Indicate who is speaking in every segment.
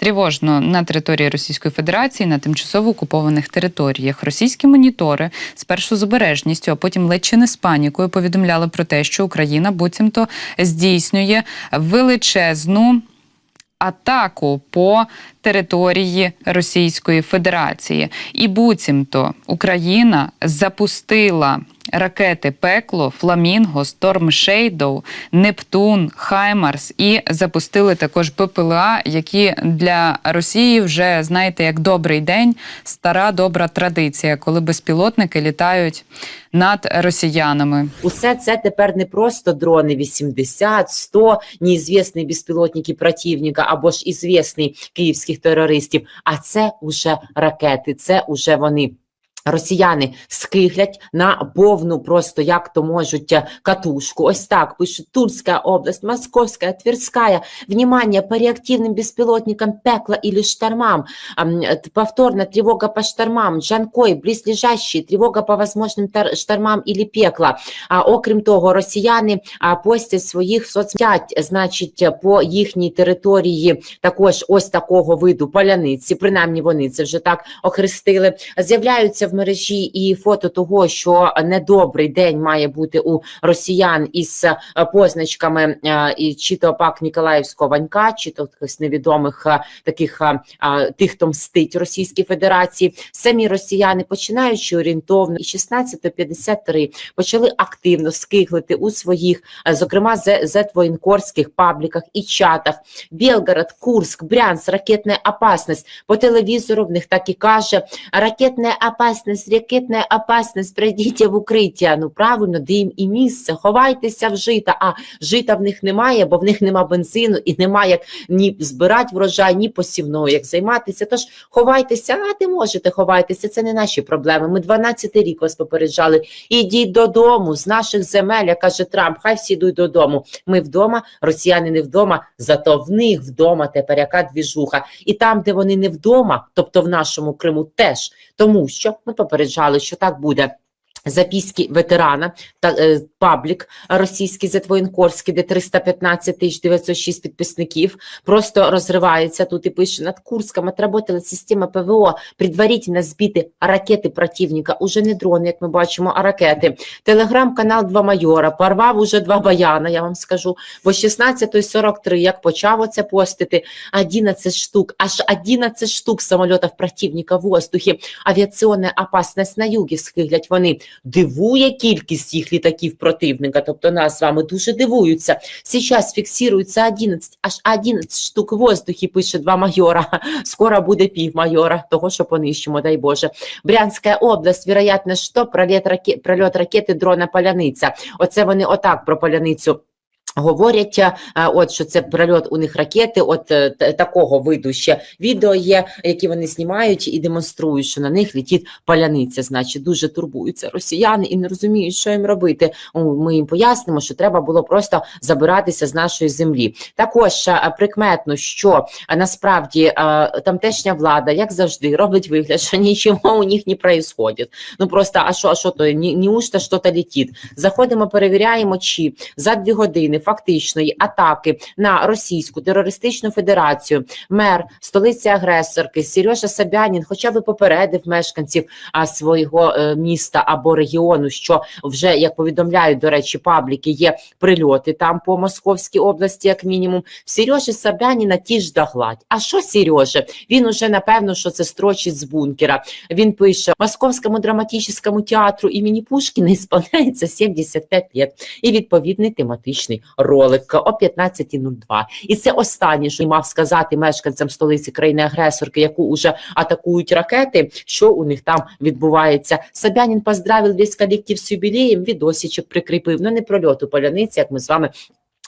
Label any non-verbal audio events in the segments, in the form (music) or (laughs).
Speaker 1: Тривожно на території Російської Федерації на тимчасово окупованих територіях. Російські монітори спершу з обережністю, а потім ледь чи не з панікою повідомляли про те, що Україна буцімто здійснює величезну атаку по території Російської Федерації. І буцімто Україна запустила ракети Пекло, Фламінго, Сторм Шейдоу, Нептун, Хаймарс і запустили також БПЛА, які для Росії вже знаєте як добрий день, стара добра традиція, коли безпілотники літають над росіянами.
Speaker 2: Усе це тепер не просто дрони 80, 100, неізвісні безпілотники противника або ж ізвісні київських терористів, а це уже ракети, це уже вони. Росіяни скиглять на повну просто як то можуть е, катушку. Ось так пишуть Тульська область, Московська, Тверська. Внимание по реактивным беспилотникам пекла или штормам. Ам, э, т- Повторно тревога по штормам, Джанкой, близлежащие, тревога по возможним тар- штормам или пекла. А окрім того, росіяни постять своїх соцмережах, значить, по їхній території також ось такого виду паляниці. Принаймні вони це вже так охрестили. З'являються в мережі і фото того, що недобрий день має бути у росіян із е, позначками е, і чи то пак Ніколаївського Ванька, чи то якихось невідомих е, таких тих, хто мстить Російській Федерації. Самі росіяни, починаючи орієнтовно і 16.53, почали активно скиглити у своїх, зокрема, зе- зетвоєнкорських пабліках і чатах. Белгород, Курск, Брянск, ракетна опасність. По телевізору в них так і каже: ракетна опасність, ракетна опасність, прийдіть в укриття. Ну правильно, де їм і місце, ховайтеся в жита. А жита в них немає, бо в них нема бензину і немає як ні збирати врожай, ні посівною, як займатися. Тож ховайтеся, а ти можете ховайтеся. Це не наші проблеми. Ми 12 рік вас попереджали. Ідіть додому з наших земель, як каже Трамп. Хай всі йдуть додому. Ми вдома, росіяни не вдома, зато в них вдома тепер яка двіжуха. І там, де вони не вдома, тобто в нашому Криму, теж тому, що ми попереджали, що так буде. Записки ветерана та е, паблік російський Зетвоєнкорський, де 315 тисяч 906 підписників, просто розривається тут і пише над Курском отработала система ПВО, предварительно збити ракети противника, уже не дрони, як ми бачимо, а ракети. Телеграм-канал Два майора порвав уже два баяна, я вам скажу, бо 16.43, як почав оце постити, 11 штук, аж 11 штук самолітів противника в воздухі, авіаційна опасність на югі скиглять вони. Дивує кількість їх літаків противника, тобто нас з вами дуже дивуються. Сейчас фіксується 11, аж 11 штук воздухі, пише два майора. (laughs) Скоро буде пів майора, того, що понищимо, дай Боже. Брянська область, вероятно, що прольот, раке... прольот ракети дрона Паляниця. Оце вони отак про Паляницю Говорять, е, от що це прильот у них ракети, от е, такого виду ще відео є, які вони знімають і демонструють, що на них летить паляниця. Значить, дуже турбуються росіяни і не розуміють, що їм робити. Ми їм пояснимо, що треба було просто забиратися з нашої землі. Також е, прикметно, що насправді тамтешня влада, як завжди, робить вигляд, що (laughs) нічого у них не происходит. Ну просто а що, а що то ні, неужто щось летить? Заходимо, перевіряємо, чи за дві години фактичної атаки на Російську терористичну федерацію мер столиці агресорки Сережа Собянін, хоча б попередив мешканців свого е, міста або регіону, що вже як повідомляють до речі, пабліки є прильоти там по Московській області, як мінімум. Сережі Собяніна ті ж догладь. А що Сережа? Він уже напевно, що це строчить з бункера. Він пише: Московському драматичному театру імені Пушкіна ісполняється 75 років. І відповідний тематичний ролик о 15.02. І це останнє, що мав сказати мешканцям столиці країни-агресорки, яку уже атакують ракети. Що у них там відбувається? Собянін поздравив весь колектив з юбілеєм, відосічок прикріпив. Ну не прольоту поляниці, як ми з вами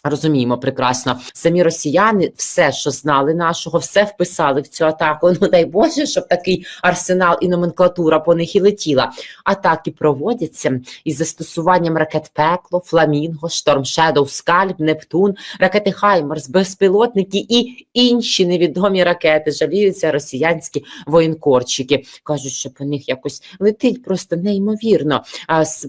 Speaker 2: Розуміємо прекрасно, самі росіяни все, що знали нашого, все вписали в цю атаку. (laughs) Ну дай Боже, щоб такий арсенал і номенклатура по них і летіла. Атаки проводяться із застосуванням ракет Пекло, Фламінго, Шторм Шедоу, Скальп, Нептун, ракети Хаймарс, безпілотники і інші невідомі ракети. Жаліються росіянські воєнкорчики. кажуть, що по них якось летить просто неймовірно.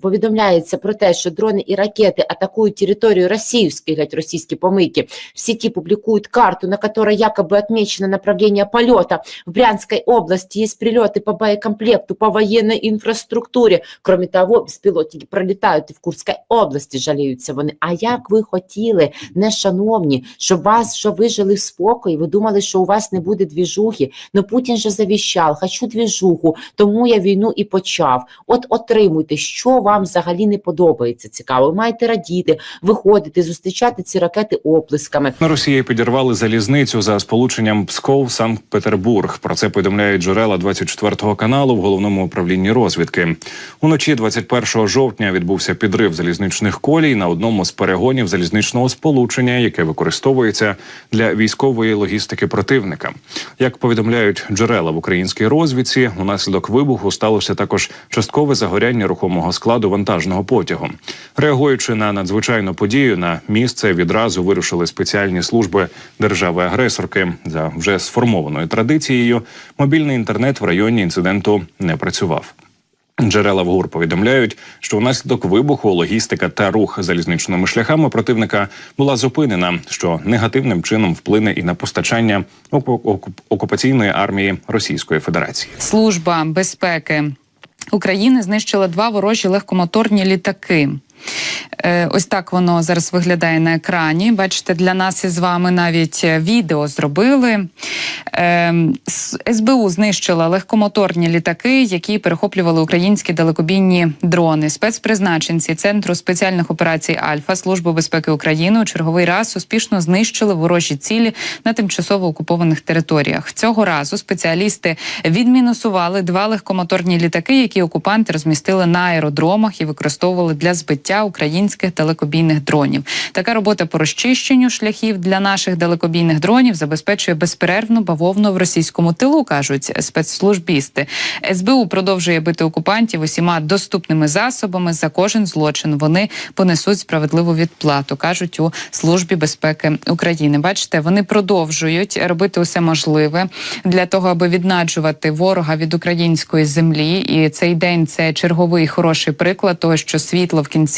Speaker 2: Повідомляється про те, що дрони і ракети атакують територію російської бегать в российские помойки. В сети публикуют карту, на которой якобы отмечено направление полета. В Брянской области есть прилеты по боекомплекту, по военной инфраструктуре. Кроме того, беспилотники пролетают и в Курской области, жаліються вони. А як ви хотіли, не шановні, щоб вас, що ви жили в спокої, ви думали, що у вас не буде двіжухи? Ну Путін же завіщав, хочу двіжуху, тому я війну і почав. От отримуйте, що вам взагалі не подобається. Цікаво. Ви маєте радіти, виходити, зустрічати ці ракети оплесками.
Speaker 3: На Росії підірвали залізницю за сполученням Псков Санкт-Петербург. Про це повідомляють джерела 24 каналу в головному управлінні розвідки. Уночі 21 жовтня відбувся підрив залізничних колій на одному з перегонів залізничного сполучення, яке використовується для військової логістики противника. Як повідомляють джерела в українській розвідці, унаслідок вибуху сталося також часткове загоряння рухомого складу вантажного потягу. Реагуючи на надзвичайну подію, на місце відразу вирушили спеціальні служби держави-агресорки. За вже сформованою традицією, мобільний інтернет в районі інциденту не працював. Джерела в ГУР повідомляють, що внаслідок вибуху логістика та рух залізничними шляхами противника була зупинена, що негативним чином вплине і на постачання оку- оку- окупаційної армії Російської Федерації.
Speaker 1: Служба безпеки України знищила два ворожі легкомоторні літаки. Е, Ось так воно зараз виглядає на екрані. Бачите, для нас із вами навіть е, відео зробили. Е, СБУ знищила легкомоторні літаки, які перехоплювали українські далекобійні дрони. Спецпризначенці Центру спеціальних операцій Альфа Служби безпеки України у черговий раз успішно знищили ворожі цілі на тимчасово окупованих територіях. Цього разу спеціалісти відмінусували два легкомоторні літаки, які окупанти розмістили на аеродромах і використовували для збиття українських далекобійних дронів. Така робота по розчищенню шляхів для наших далекобійних дронів забезпечує безперервну бавовну в російському тилу, кажуть спецслужбісти. СБУ продовжує бити окупантів усіма доступними засобами. За кожен злочин вони понесуть справедливу відплату, кажуть у службі безпеки України. Бачите, вони продовжують робити усе можливе для того, аби віднаджувати ворога від української землі. І цей день це черговий хороший приклад того, що світло в кінці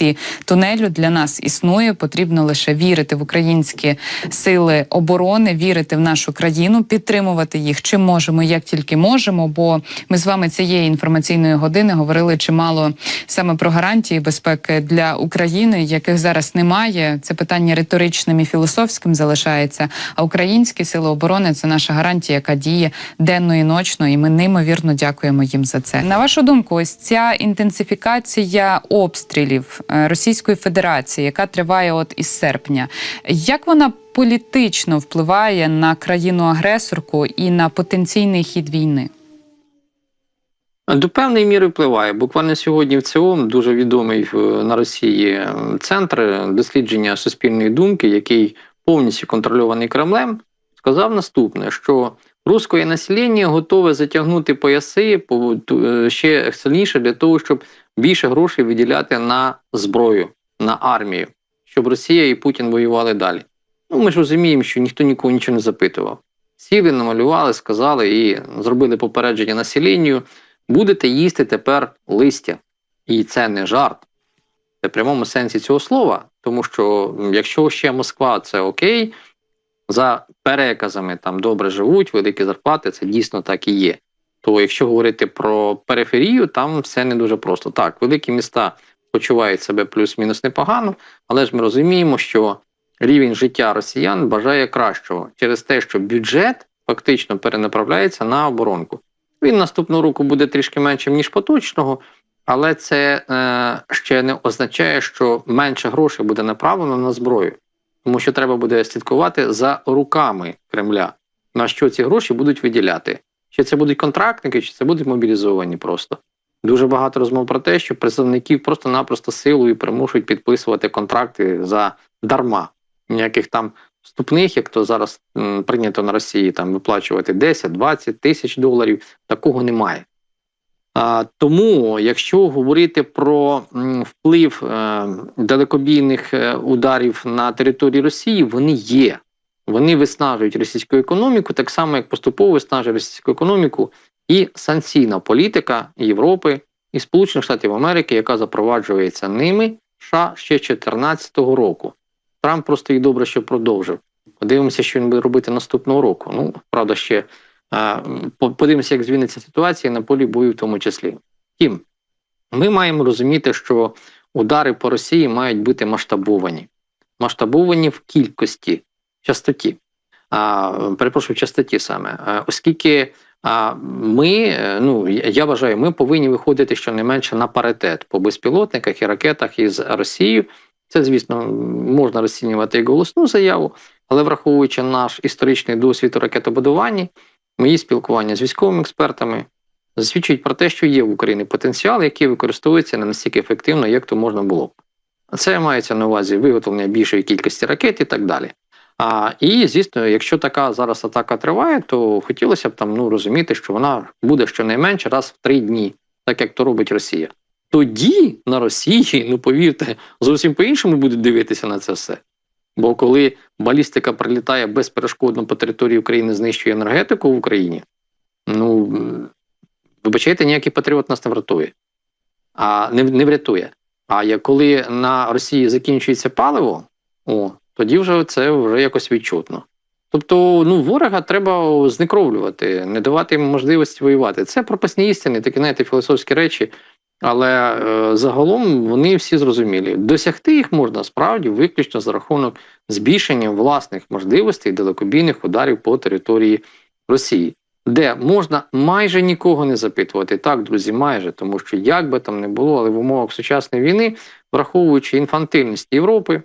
Speaker 1: тунелю для нас існує. Потрібно лише вірити в українські сили оборони, вірити в нашу країну, підтримувати їх чим можемо, як тільки можемо. Бо ми з вами цієї інформаційної години говорили чимало саме про гарантії безпеки для України, яких зараз немає. Це питання риторичним і філософським залишається. А українські сили оборони це наша гарантія, яка діє денно і ночно, і ми неймовірно дякуємо їм за це. На вашу думку, ось ця інтенсифікація обстрілів Російської Федерації, яка триває от із серпня, як вона політично впливає на країну-агресорку і на потенційний хід війни?
Speaker 4: До певної міри впливає. Буквально сьогодні в ЦИОМ дуже відомий на Росії е, центр дослідження суспільної думки, який повністю контрольований Кремлем, сказав наступне: що русське населення готове затягнути пояси е, ще сильніше для того, щоб більше грошей виділяти на зброю, на армію, щоб Росія і Путін воювали далі. Ну, ми ж розуміємо, що ніхто нікого нічого не запитував. Сіли, намалювали, сказали і зробили попередження населенню. Будете їсти тепер листя. І це не жарт. Це в прямому сенсі цього слова. Тому що якщо ще Москва це окей, за переказами там добре живуть, великі зарплати, це дійсно так і є. То якщо говорити про периферію, там все не дуже просто. Так, великі міста почувають себе плюс-мінус непогано, але ж ми розуміємо, що рівень життя росіян бажає кращого через те, що бюджет фактично перенаправляється на оборонку. Він наступного року буде трішки меншим, ніж поточного, але це е, ще не означає, що менше грошей буде направлено на зброю, тому що треба буде слідкувати за руками Кремля, на що ці гроші будуть виділяти. Чи це будуть контрактники, чи це будуть мобілізовані просто. Дуже багато розмов про те, що представників просто-напросто силою примушують підписувати контракти за дарма. Ніяких там вступних, як то зараз м, прийнято на Росії, там виплачувати 10-20 тисяч доларів, такого немає. А, тому, якщо говорити про м, вплив е, далекобійних е, ударів на території Росії, вони є. Вони виснажують російську економіку, так само як поступово виснажує російську економіку і санкційна політика Європи і Сполучених Штатів Америки, яка запроваджується ними США ще 2014 року. Трамп просто їх добре, що продовжив. Подивимося, що він буде робити наступного року. Ну, правда, ще е, подивимося, як зміниться ситуація на полі бою, в тому числі. Втім, ми маємо розуміти, що удари по Росії мають бути масштабовані. Масштабовані в кількості, частоті. А, перепрошую, частоті саме. А, оскільки а, ми, е, ну я вважаю, ми повинні виходити щонайменше на паритет по безпілотниках і ракетах із Росією. Це, звісно, можна розцінювати як голосну заяву, але враховуючи наш історичний досвід у ракетобудуванні, мої спілкування з військовими експертами засвідчують про те, що є в Україні потенціал, який використовується не настільки ефективно, як то можна було б. Це мається на увазі виготовлення більшої кількості ракет і так далі. А, і, звісно, якщо така зараз атака триває, то хотілося б там ну, розуміти, що вона буде щонайменше раз в три дні, так як то робить Росія. Тоді на Росії, ну повірте, зовсім по-іншому будуть дивитися на це все. Бо коли балістика прилітає безперешкодно по території України, знищує енергетику в Україні, ну вибачайте, ніякий патріот нас не врятує, а не, не врятує. А коли на Росії закінчується паливо, о, тоді вже це вже якось відчутно. Тобто, ну, ворога треба знекровлювати, не давати йому можливості воювати. Це пропасні істини, такі, знаєте, філософські речі, але е, загалом вони всі зрозумілі. Досягти їх можна справді виключно за рахунок збільшення власних можливостей далекобійних ударів по території Росії, де можна майже нікого не запитувати. Так, друзі, майже, тому що як би там не було, але в умовах сучасної війни, враховуючи інфантильність Європи,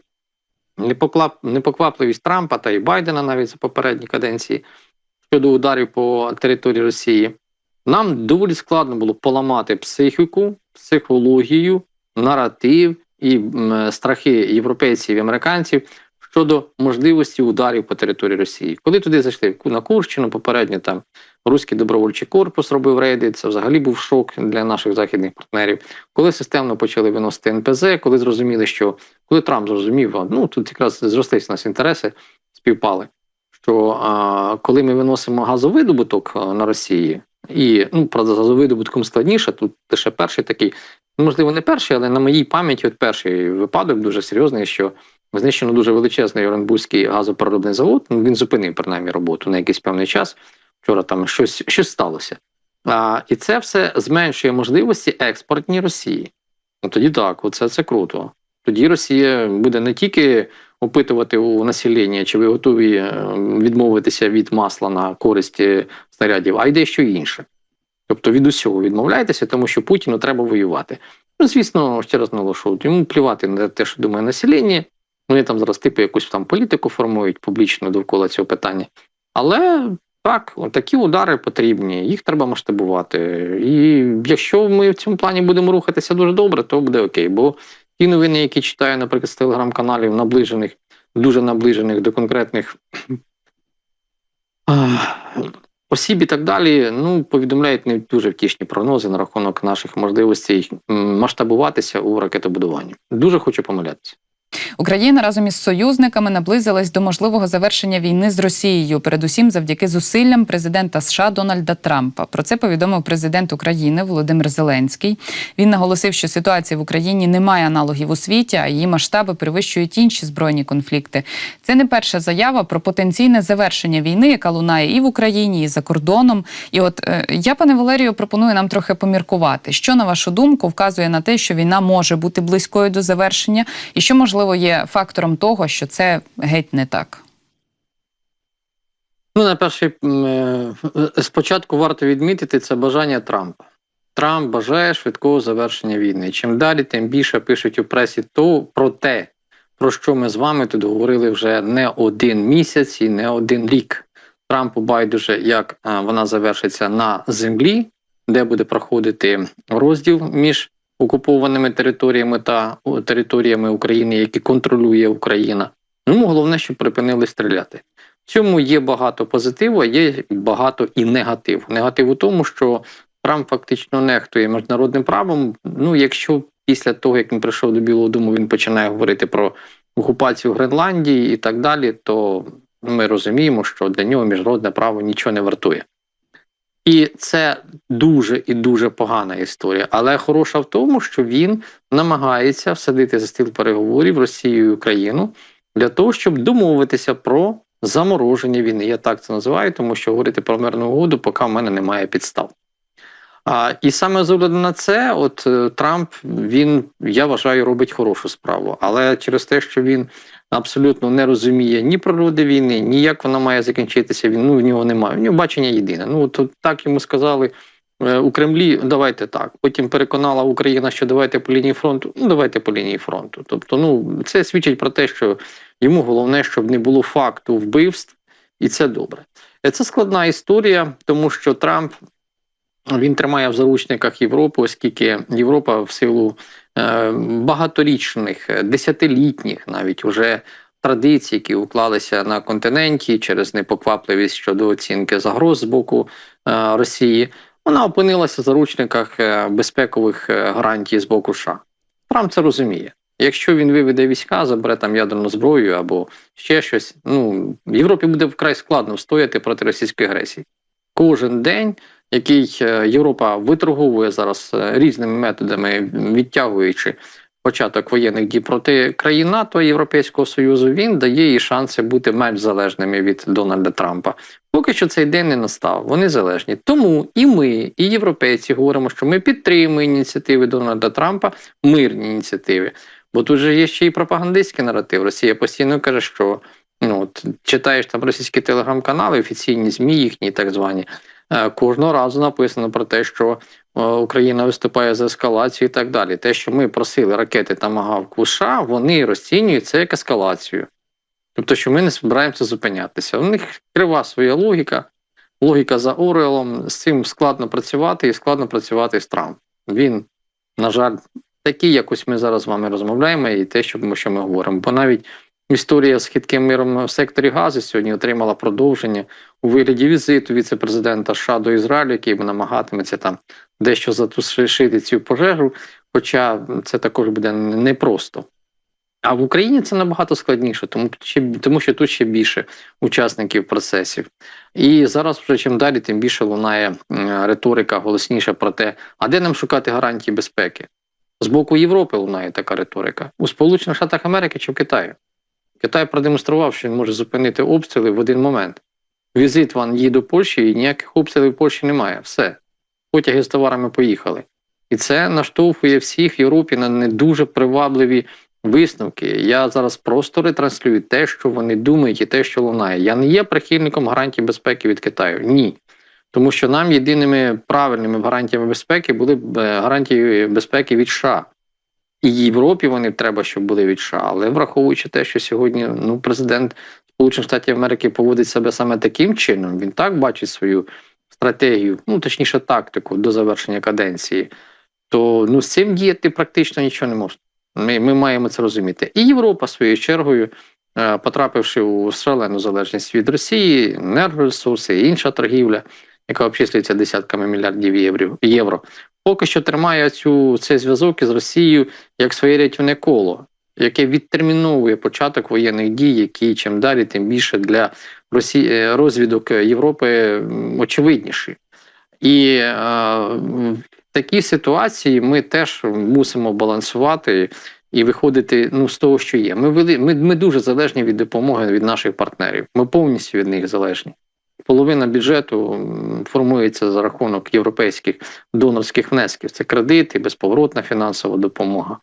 Speaker 4: непоквапливість Трампа та і Байдена навіть за попередні каденції щодо ударів по території Росії, нам доволі складно було поламати психіку, психологію, наратив і страхи європейців і американців щодо можливості ударів по території Росії. Коли туди зайшли на Курщину, попередньо там Руський добровольчий корпус робив рейди, це взагалі був шок для наших західних партнерів. Коли системно почали виносити НПЗ, коли зрозуміли, що коли Трамп зрозумів, ну тут якраз зрослись у нас інтереси, співпали. Що а, коли ми виносимо газовидобуток на Росії, і ну правда, газовидобутком складніше, тут лише перший такий, можливо, не перший, але на моїй пам'яті, от перший випадок дуже серйозний, що знищено дуже величезний Оренбурзький газопереробний завод. Ну, він зупинив принаймні роботу на якийсь певний час. Вчора там щось, щось сталося. А, і це все зменшує можливості експортні Росії. Ну тоді так, оце це круто. Тоді Росія буде не тільки опитувати у населення, чи ви готові е, відмовитися від масла на користь е, снарядів, а й дещо інше. Тобто від усього відмовляйтеся, тому що Путіну треба воювати. Ну, звісно, ще раз наголошую, йому плювати на те, що думає населення. Вони там зараз типу якусь там політику формують публічно довкола цього питання. Але так, такі удари потрібні, їх треба масштабувати. І якщо ми в цьому плані будемо рухатися дуже добре, то буде окей. Бо ті новини, які читаю, наприклад, з телеграм-каналів, наближених, дуже наближених до конкретних осіб і так далі, ну повідомляють не дуже втішні прогнози на рахунок наших можливостей масштабуватися у ракетобудуванні. Дуже хочу помилятися.
Speaker 1: Україна разом із союзниками наблизилась до можливого завершення війни з Росією, передусім завдяки зусиллям президента США Дональда Трампа. Про це повідомив президент України Володимир Зеленський. Він наголосив, що ситуація в Україні не має аналогів у світі, а її масштаби перевищують інші збройні конфлікти. Це не перша заява про потенційне завершення війни, яка лунає і в Україні, і за кордоном. І от е, я, пане Валерію, пропоную нам трохи поміркувати, що на вашу думку вказує на те, що війна може бути близькою до завершення, і що можливо є фактором того, що це геть не так.
Speaker 4: Ну, на перший е, спочатку варто відмітити це бажання Трампа. Трамп бажає швидкого завершення війни. Чим далі, тим більше пишуть у пресі то про те, про що ми з вами тут говорили вже не один місяць і не один рік. Трампу байдуже, як е, вона завершиться на землі, де буде проходити розділ між окупованими територіями та територіями України, які контролює Україна. Ну, головне, щоб припинили стріляти. В цьому є багато позитиву, є багато і негативу. Негатив у тому, що Трамп фактично нехтує міжнародним правом. Ну, якщо після того, як він прийшов до Білого Дому, він починає говорити про окупацію Гренландії і так далі, то ми розуміємо, що для нього міжнародне право нічого не вартує. І це дуже і дуже погана історія. Але хороша в тому, що він намагається всадити за стіл переговорів Росію і Україну для того, щоб домовитися про замороження війни. Я так це називаю, тому що говорити про мирну угоду, поки в мене немає підстав. А, і саме з огляду на це, от е, Трамп, він, я вважаю, робить хорошу справу. Але через те, що він абсолютно не розуміє ні природи війни, ні як вона має закінчитися, він ну, в нього немає. В нього бачення єдине. Ну, от так йому сказали е, у Кремлі, давайте так. Потім переконала Україна, що давайте по лінії фронту. Ну, давайте по лінії фронту. Тобто, ну, це свідчить про те, що йому головне, щоб не було факту вбивств, і це добре. Е, Це складна історія, тому що Трамп він тримає в заручниках Європу, оскільки Європа в силу багаторічних, е, десятилітніх навіть уже традицій, які уклалися на континенті через непоквапливість щодо оцінки загроз з боку е, Росії, вона опинилася в заручниках е, безпекових е, гарантій з боку США. Трамп це розуміє. Якщо він виведе війська, забере там ядерну зброю або ще щось, ну Європі буде вкрай складно встояти проти російської агресії. Кожен день який е, Європа виторговує зараз е, різними методами, відтягуючи початок воєнних дій проти країн НАТО Європейського Союзу, він дає їй шанси бути менш залежними від Дональда Трампа. Поки що цей день не настав, вони залежні. Тому і ми, і європейці говоримо, що ми підтримуємо ініціативи Дональда Трампа, мирні ініціативи. Бо тут же є ще й пропагандистський наратив. Росія постійно каже, що ну от читаєш там російські телеграм-канали, офіційні ЗМІ їхні так звані. Е, Кожного разу написано про те, що е, Україна виступає за ескалацію і так далі. Те, що ми просили ракети Тамагавк у США, вони розцінюють це як ескалацію. Тобто, що ми не збираємося зупинятися. У них крива своя логіка, логіка за Орелом. З цим складно працювати і складно працювати з Трампом. Він, на жаль, такий, якось ми зараз з вами розмовляємо, і те, що ми, що ми говоримо. Бо навіть історія з хитким миром в секторі газу сьогодні отримала продовження у вигляді візиту віце-президента США до Ізраїлю, який намагатиметься там дещо затушити цю пожежу, хоча це також буде непросто. А в Україні це набагато складніше, тому, ще, тому що тут ще більше учасників процесів. І зараз, вже чим далі, тим більше лунає риторика голосніше про те, а де нам шукати гарантії безпеки? З боку Європи лунає така риторика. У Сполучених Штатах Америки чи в Китаї? Китай продемонстрував, що він може зупинити обстріли в один момент. Візит Ван Ї до Польщі і ніяких обстрілів в Польщі немає. Все. Потяги з товарами поїхали. І це наштовхує всіх в Європі на не дуже привабливі висновки. Я зараз просто ретранслюю те, що вони думають, і те, що лунає. Я не є прихильником гарантій безпеки від Китаю. Ні. Тому що нам єдиними правильними гарантіями безпеки були е, гарантії безпеки від США. І Європі вони треба, щоб були від США. Але враховуючи те, що сьогодні ну, президент Сполучених Штатів Америки поводить себе саме таким чином, він так бачить свою стратегію, ну точніше, тактику до завершення каденції, то ну, з цим діяти практично нічого не можна. Ми, ми маємо це розуміти. І Європа своєю чергою, е, потрапивши у шалену залежність від Росії, енергоресурси і інша торгівля, яка обчислюється десятками мільярдів євро, євро поки що тримає цю цей зв'язок із Росією як своє рятівне коло, яке відтерміновує початок воєнних дій, які чим далі, тим більше для Росії е, розвідок Європи очевидніші. І е, в такій ситуації ми теж мусимо балансувати і виходити ну, з того, що є. Ми, вели, ми, ми дуже залежні від допомоги від наших партнерів. Ми повністю від них залежні. Половина бюджету формується за рахунок європейських донорських внесків. Це кредити, безповоротна фінансова допомога.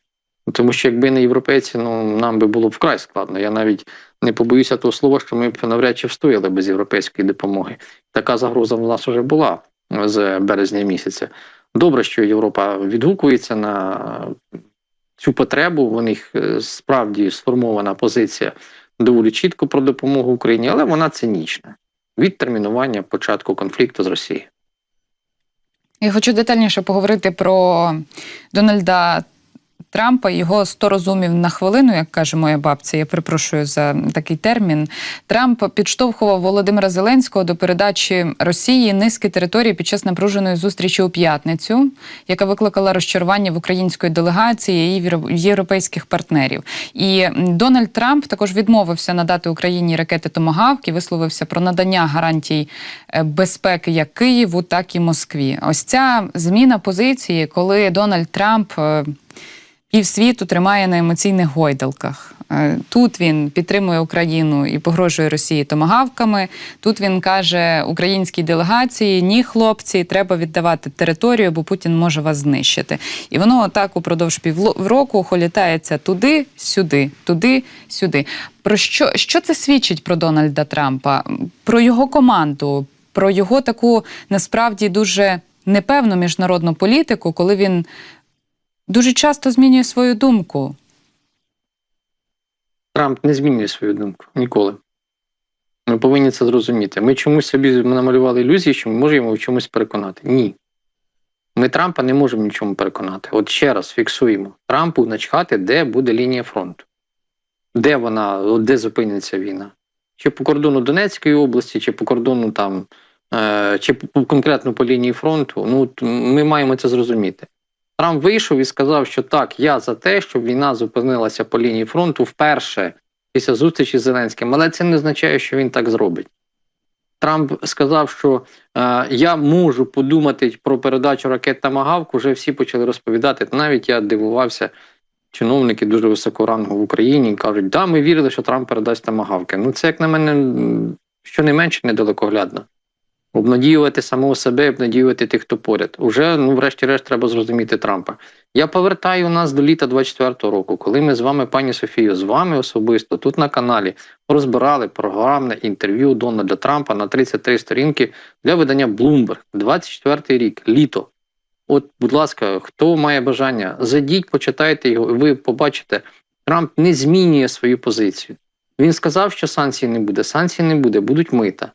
Speaker 4: Тому що якби не європейці, ну нам би було б вкрай складно. Я навіть не побоюся того слова, що ми б навряд чи встояли без європейської допомоги. Така загроза в нас вже була з березня місяця. Добре, що Європа відгукується на цю потребу. У них е, справді сформована позиція доволі чітко про допомогу Україні, але вона цинічна. Відтермінування початку конфлікту з Росією.
Speaker 1: Я хочу детальніше поговорити про Дональда Трампа, його 100 розумів на хвилину, як каже моя бабця. Я перепрошую за такий термін. Трамп підштовхував Володимира Зеленського до передачі Росії низки територій під час напруженої зустрічі у п'ятницю, яка викликала розчарування в української делегації і європейських партнерів. І Дональд Трамп також відмовився надати Україні ракети Томагавк і висловився про надання гарантій е, безпеки як Києву, так і Москві. Ось ця зміна позиції, коли Дональд Трамп. Е, Півсвіту тримає на емоційних гойдалках. Е, Тут він підтримує Україну і погрожує Росії томагавками. Тут він каже українській делегації: ні, хлопці, треба віддавати територію, бо Путін може вас знищити. І воно так упродовж півроку холітається туди, сюди, туди, сюди. Про що, що це свідчить про Дональда Трампа? Про його команду, про його таку насправді дуже непевну міжнародну політику, коли він дуже часто змінює свою думку.
Speaker 4: Трамп не змінює свою думку ніколи. Ми повинні це зрозуміти. Ми чомусь собі намалювали ілюзії, що ми можемо в чомусь переконати. Ні. Ми Трампа не можемо нічому переконати. От ще раз фіксуємо: Трампу начхати, де буде лінія фронту, де вона, де зупиниться війна. Чи по кордону Донецької області, чи по кордону там, е, чи конкретно по лінії фронту. Ну, ми маємо це зрозуміти. Трамп вийшов і сказав, що так, я за те, щоб війна зупинилася по лінії фронту вперше після зустрічі з Зеленським, але це не означає, що він так зробить. Трамп сказав, що е, я можу подумати про передачу ракет Тамагавк, вже всі почали розповідати. Навіть я дивувався, чиновники дуже високого рангу в Україні кажуть, да, ми вірили, що Трамп передасть Тамагавки. Ну, це, як на мене, м, щонайменше недалекоглядно. Обнадіювати самого себе, обнадіювати тих, хто поряд. Уже, ну, врешті-решт, треба зрозуміти Трампа. Я повертаю нас до літа 24-го року, коли ми з вами, пані Софію, з вами особисто тут на каналі розбирали програмне інтерв'ю Дональда Трампа на 33 сторінки для видання Bloomberg. 24-й рік, літо. От, будь ласка, хто має бажання, зайдіть, почитайте його, і ви побачите, Трамп не змінює свою позицію. Він сказав, що санкцій не буде. Санкцій не буде, будуть мита.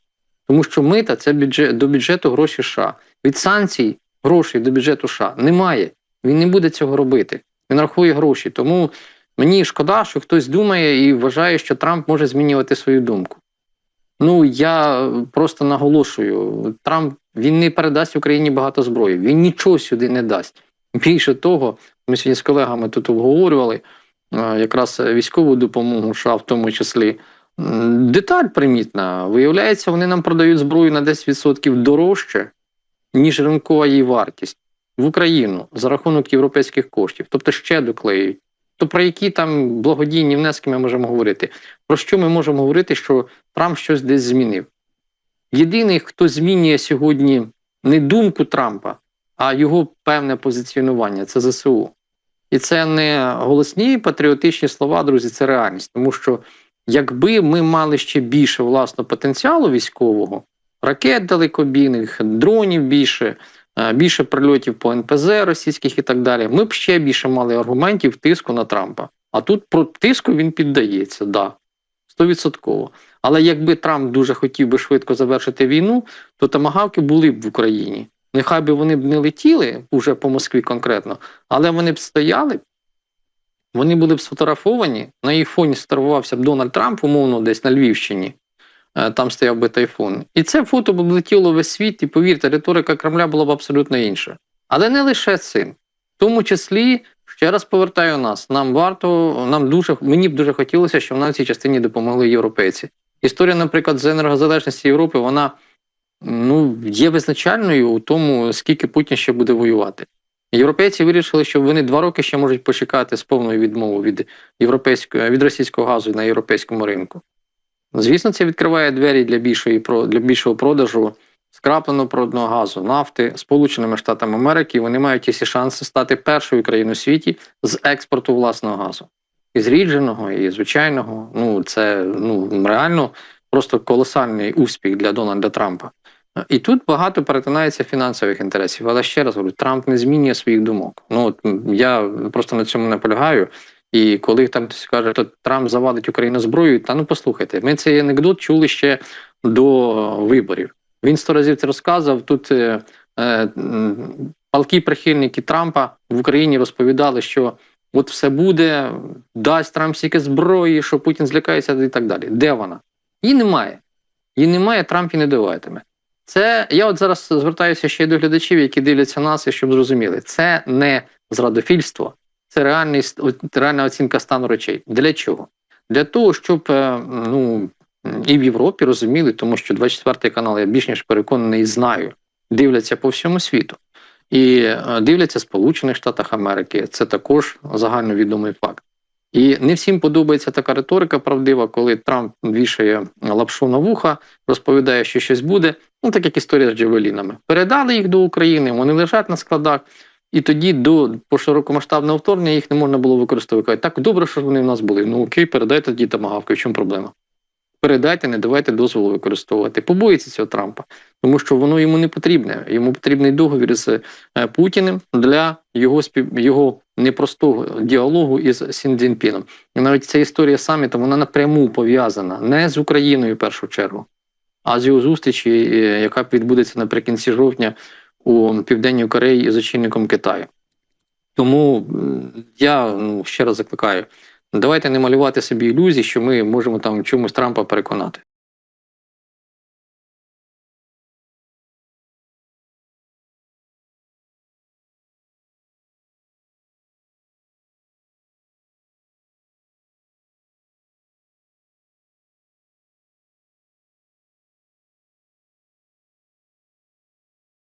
Speaker 4: Тому що мита це бюджет до бюджету гроші США. Від санкцій грошей до бюджету США немає. Він не буде цього робити. Він рахує гроші. Тому мені шкода, що хтось думає і вважає, що Трамп може змінювати свою думку. Ну я просто наголошую: Трамп він не передасть Україні багато зброї, він нічого сюди не дасть. Більше того, ми сьогодні з колегами тут обговорювали е, якраз військову допомогу США, в тому числі. Деталь примітна. Виявляється, вони нам продають зброю на 10% дорожче, ніж ринкова її вартість в Україну за рахунок європейських коштів, тобто ще доклеюють. То про які там благодійні внески ми можемо говорити? Про що ми можемо говорити, що Трамп щось десь змінив? Єдиний, хто змінює сьогодні не думку Трампа, а його певне позиціонування це ЗСУ. І це не голосні патріотичні слова, друзі, це реальність. Тому що якби ми мали ще більше власного потенціалу військового, ракет далекобійних, дронів більше, е, більше прильотів по НПЗ російських і так далі, ми б ще більше мали аргументів тиску на Трампа. А тут про тиску він піддається, да, стовідсотково. Але якби Трамп дуже хотів би швидко завершити війну, то тамагавки були б в Україні. Нехай би вони б не летіли уже по Москві конкретно, але вони б стояли, вони були б сфотографовані. На їх фоні сфотографувався б Дональд Трамп, умовно, десь на Львівщині. Е, Там стояв би тайфун. І це фото б облетіло весь світ, і повірте, риторика Кремля була б абсолютно інша. Але не лише цим. В тому числі, ще раз повертаю нас, нам варто, нам дуже, мені б дуже хотілося, щоб нам в цій частині допомогли європейці. Історія, наприклад, з енергозалежності Європи, вона ну, є визначальною у тому, скільки Путін ще буде воювати. Європейці вирішили, що вони два роки ще можуть почекати з повною відмовою від європейського від російського газу на європейському ринку. Звісно, це відкриває двері для більшої для більшого продажу скрапленого природного газу, нафти Сполученими Штатами Америки. Вони мають усі шанси стати першою країною у світі з експорту власного газу. І зрідженого, і звичайного. Ну це ну реально просто колосальний успіх для Дональда Трампа. І тут багато перетинається фінансових інтересів. Але ще раз говорю, Трамп не змінює своїх думок. Ну от я просто на цьому наполягаю. І коли там хтось каже, що Трамп завадить Україну зброєю, та ну послухайте, ми цей анекдот чули ще до виборів. Він сто разів це розказував. Тут е, е, м, палкі прихильники Трампа в Україні розповідали, що от все буде, дасть Трамп стільки зброї, що Путін злякається і так далі. Де вона? Її немає. Її немає, Трамп і не даватиме. Це я от зараз звертаюся ще й до глядачів, які дивляться нас, і щоб зрозуміли, це не зрадофільство, це от реальна оцінка стану речей. Для чого? Для того, щоб е, ну, і в Європі розуміли, тому що 24 канал, я більш ніж переконаний знаю, дивляться по всьому світу. І е, дивляться Сполучених Штатах Америки. Це також загальновідомий факт. І не всім подобається така риторика правдива, коли Трамп вішає лапшу на вуха, розповідає, що щось буде. Ну так як історія з Джевелінами. Передали їх до України, вони лежать на складах. І тоді до по широкомасштабного вторгнення їх не можна було використовувати. Так добре, що вони в нас були. Ну окей, передайте тоді тамагавки. В чому проблема? Передайте, не давайте дозволу використовувати. Побоїться цього Трампа, тому що воно йому не потрібне. Йому потрібний договір з е, Путіним для його спів його непростого діалогу із Сін Цзіньпіном. І навіть ця історія саміту вона напряму пов'язана не з Україною в першу чергу, а з його зустрічі, е, яка відбудеться наприкінці жовтня у Південній Кореї із очільником Китаю. Тому я ну, ще раз закликаю: давайте не малювати собі ілюзій, що ми можемо там чомусь Трампа переконати.